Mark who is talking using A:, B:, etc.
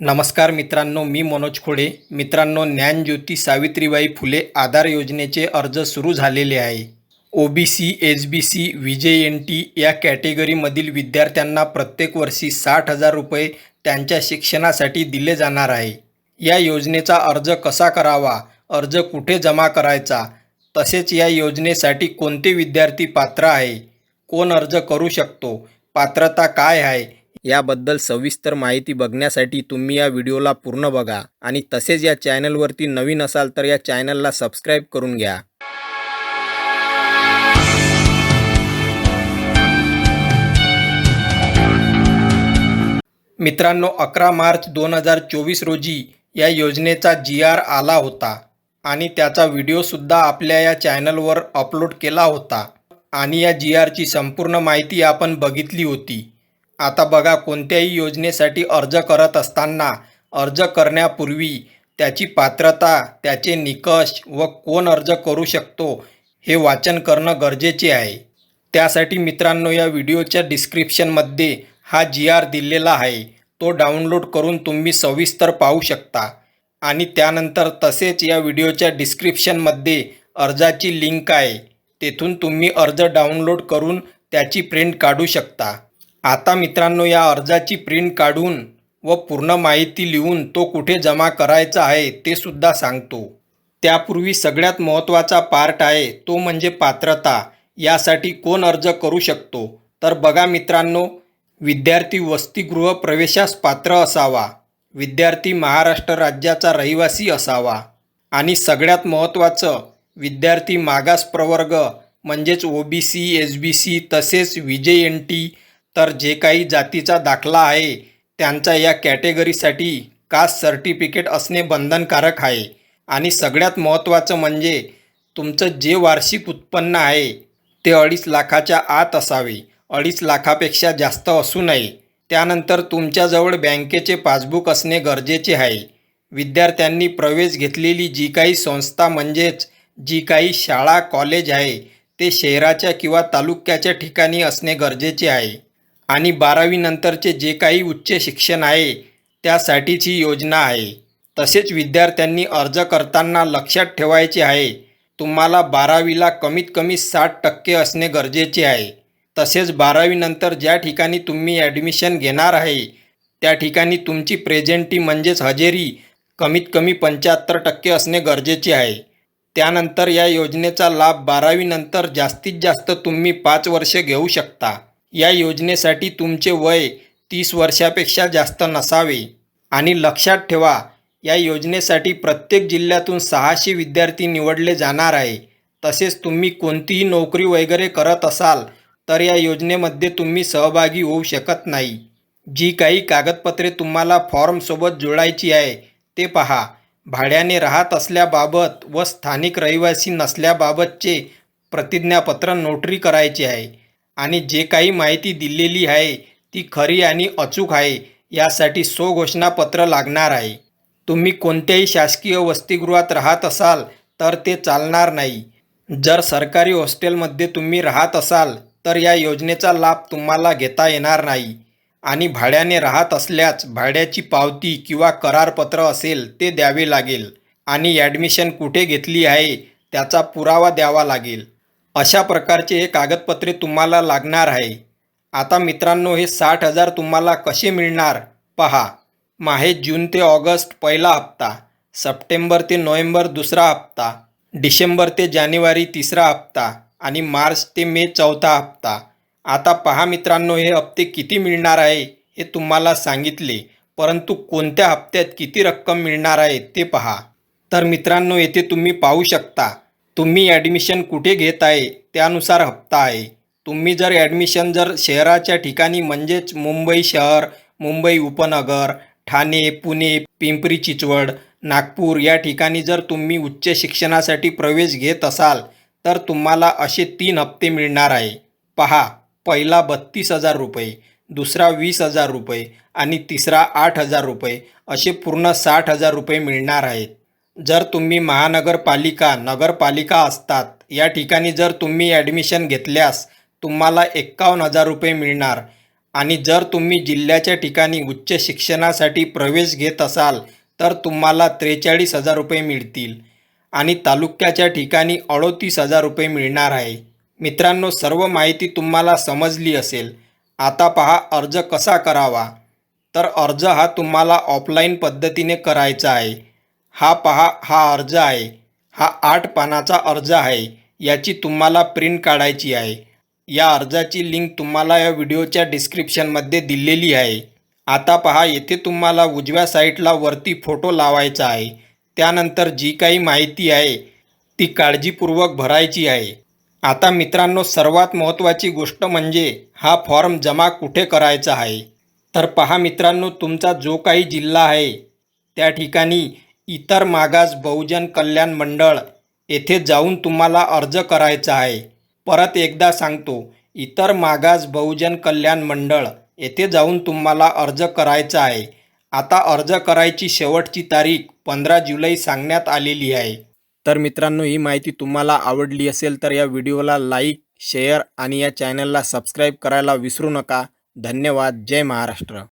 A: नमस्कार मित्रांनो मी मनोज खोडे. मित्रांनो ज्ञानज्योती सावित्रीबाई फुले आधार योजनेचे अर्ज सुरू झालेले आहे. O B C S B C V J N T या कॅटेगरीमधील विद्यार्थ्यांना प्रत्येक वर्षी साठ हजार रुपये त्यांच्या शिक्षणासाठी दिले जाणार आहे. या योजनेचा अर्ज कसा करावा? अर्ज कुठे जमा करायचा? तसेच या योजनेसाठी कोणते विद्यार्थी पात्र आहे? कोण अर्ज करू शकतो? पात्रता काय आहे? याबद्दल सविस्तर माहिती बघण्यासाठी तुम्ही या व्हिडिओला पूर्ण बघा आणि तसेच या चॅनलवरती नवीन असाल तर या चॅनलला सबस्क्राईब करून घ्या. मित्रांनो अकरा मार्च दोन हजार चोवीस रोजी या योजनेचा जी आर आला होता आणि त्याचा व्हिडिओसुद्धा आपल्या या चॅनलवर अपलोड केला होता आणि या जी आरची संपूर्ण माहिती आपण बघितली होती. आता बघा कोणत्याही योजनेसाठी अर्ज करत असताना अर्ज करण्यापूर्वी त्याची पात्रता त्याचे निकष व कोण अर्ज करू शकतो हे वाचन करणं गरजेचे आहे. त्यासाठी मित्रांनो या व्हिडिओच्या डिस्क्रिप्शनमध्ये हा जी आर दिलेला आहे. तो डाउनलोड करून तुम्ही सविस्तर पाहू शकता. आणि त्यानंतर तसेच या व्हिडिओच्या डिस्क्रिप्शनमध्ये अर्जाची लिंक आहे. तेथून तुम्ही अर्ज डाउनलोड करून त्याची प्रिंट काढू शकता. आता मित्रांनो या अर्जाची प्रिंट काढून व पूर्ण माहिती लिहून तो कुठे जमा करायचा आहे ते सुद्धा सांगतो. त्यापूर्वी सगळ्यात महत्त्वाचा पार्ट आहे तो म्हणजे पात्रता. यासाठी कोण अर्ज करू शकतो? तर बघा मित्रांनो विद्यार्थी वसतिगृह प्रवेशास पात्र असावा. विद्यार्थी महाराष्ट्र राज्याचा रहिवासी असावा. आणि सगळ्यात महत्त्वाचं विद्यार्थी मागास प्रवर्ग म्हणजेच O B C S B C तसेच विजय एन टी तर जे काही जातीचा दाखला आहे त्यांचा या कॅटेगरीसाठी कास्ट सर्टिफिकेट असणे बंधनकारक आहे? आणि सगळ्यात महत्त्वाचं म्हणजे तुमचं जे वार्षिक उत्पन्न आहे ते अडीच लाखाच्या आत असावे. अडीच लाखापेक्षा जास्त असू नये. त्यानंतर तुमच्याजवळ बँकेचे पासबुक असणे गरजेचे आहे. विद्यार्थ्यांनी प्रवेश घेतलेली जी काही संस्था म्हणजेच जी काही शाळा कॉलेज आहे ते शहराच्या किंवा तालुक्याच्या ठिकाणी असणे गरजेचे आहे. आणि बारावीनंतरचे जे काही उच्च शिक्षण आहे त्यासाठीची योजना आहे. तसेच विद्यार्थ्यांनी अर्ज करताना लक्षात ठेवायचे आहे तुम्हाला बारावीला कमीत कमी साठ टक्के असणे गरजेचे आहे. तसेच बारावीनंतर ज्या ठिकाणी तुम्ही ॲडमिशन घेणार आहे त्या ठिकाणी तुमची प्रेझेंटी म्हणजेच हजेरी कमीत कमी पंच्याहत्तर टक्के असणे गरजेचे आहे. त्यानंतर या योजनेचा लाभ बारावीनंतर जास्तीत जास्त तुम्ही पाच वर्षे घेऊ शकता. या योजनेसाठी तुमचे वय तीस वर्षापेक्षा जास्त नसावे. आणि लक्षात ठेवा या योजनेसाठी प्रत्येक जिल्ह्यातून सहाशे विद्यार्थी निवडले जाणार आहे. तसेच तुम्ही कोणतीही नोकरी वगैरे करत असाल तर या योजनेमध्ये तुम्ही सहभागी होऊ शकत नाही. जी काही कागदपत्रे तुम्हाला फॉर्मसोबत जोडायची आहे ते पहा. भाड्याने राहत असल्याबाबत व स्थानिक रहिवासी नसल्याबाबतचे प्रतिज्ञापत्र नोटरी करायचे आहे. आणि जे काही माहिती दिलेली आहे ती खरी आणि अचूक आहे यासाठी स्वघोषणापत्र लागणार आहे. तुम्ही कोणत्याही शासकीय वसतिगृहात राहत असाल तर ते चालणार नाही. जर सरकारी हॉस्टेलमध्ये तुम्ही राहत असाल तर या योजनेचा लाभ तुम्हाला घेता येणार नाही. आणि भाड्याने राहत असल्यास भाड्याची पावती किंवा करारपत्र असेल ते द्यावे लागेल. आणि ॲडमिशन कुठे घेतली आहे त्याचा पुरावा द्यावा लागेल. अशा प्रकारचे हे कागदपत्रे तुम्हाला लागणार आहे. आता मित्रांनो हे साठ हजार तुम्हाला कसे मिळणार? पहा. माहे जून ते ऑगस्ट पहिला हप्ता सप्टेंबर ते नोव्हेंबर दुसरा हप्ता डिसेंबर ते जानेवारी तिसरा हप्ता आणि मार्च ते मे चौथा हप्ता. आता पहा मित्रांनो हे हप्ते किती मिळणार आहे हे तुम्हाला सांगितले परंतु कोणत्या हप्त्यात किती रक्कम मिळणार आहे ते पहा. तर मित्रांनो येथे तुम्ही पाहू शकता. तुम्ही ॲडमिशन कुठे घेत आहे त्यानुसार हप्ता आहे. तुम्ही जर ॲडमिशन जर शहराच्या ठिकाणी म्हणजेच मुंबई शहर मुंबई उपनगर ठाणे पुणे पिंपरी चिंचवड नागपूर या ठिकाणी जर तुम्ही उच्च शिक्षणासाठी प्रवेश घेत असाल तर तुम्हाला असे तीन हप्ते मिळणार आहे. पहा पहिला बत्तीस हजार रुपये दुसरा वीस हजार रुपये आणि तिसरा आठ हजार रुपये असे पूर्ण साठ हजार रुपये मिळणार आहेत. जर तुम्ही महानगरपालिका नगरपालिका असतात या ठिकाणी जर तुम्ही ॲडमिशन घेतल्यास तुम्हाला एक्कावन्न हजार रुपये मिळणार. आणि जर तुम्ही जिल्ह्याच्या ठिकाणी उच्च शिक्षणासाठी प्रवेश घेत असाल तर तुम्हाला त्रेचाळीस हजार रुपये मिळतील. आणि तालुक्याच्या ठिकाणी अडोतीस हजार रुपये मिळणार आहे. मित्रांनो सर्व माहिती तुम्हाला समजली असेल. आता पहा अर्ज कसा करावा? तर अर्ज हा तुम्हाला ऑफलाईन पद्धतीने करायचा आहे. हा पहा हा अर्ज आहे. हा आठ पानाचा अर्ज आहे. याची तुम्हाला प्रिंट काढायची आहे. या अर्जाची लिंक तुम्हाला या व्हिडिओच्या डिस्क्रिप्शनमध्ये दिलेली आहे. आता पहा येथे तुम्हाला उजव्या साईडला वरती फोटो लावायचा आहे. त्यानंतर जी काही माहिती आहे ती काळजीपूर्वक भरायची आहे. आता मित्रांनो सर्वात महत्त्वाची गोष्ट म्हणजे हा फॉर्म जमा कुठे करायचा आहे? तर पहा मित्रांनो तुमचा जो काही जिल्हा आहे त्या ठिकाणी इतर मागास बहुजन कल्याण मंडळ येथे जाऊन तुम्हाला अर्ज करायचा आहे. परत एकदा सांगतो इतर मागास बहुजन कल्याण मंडळ येथे जाऊन तुम्हाला अर्ज करायचा आहे. आता अर्ज करायची शेवटची तारीख पंधरा जुलै सांगण्यात आलेली आहे. तर मित्रांनो ही माहिती तुम्हाला आवडली असेल तर या व्हिडिओला लाईक शेअर आणि या चॅनलला सबस्क्राईब करायला विसरू नका. धन्यवाद. जय महाराष्ट्र.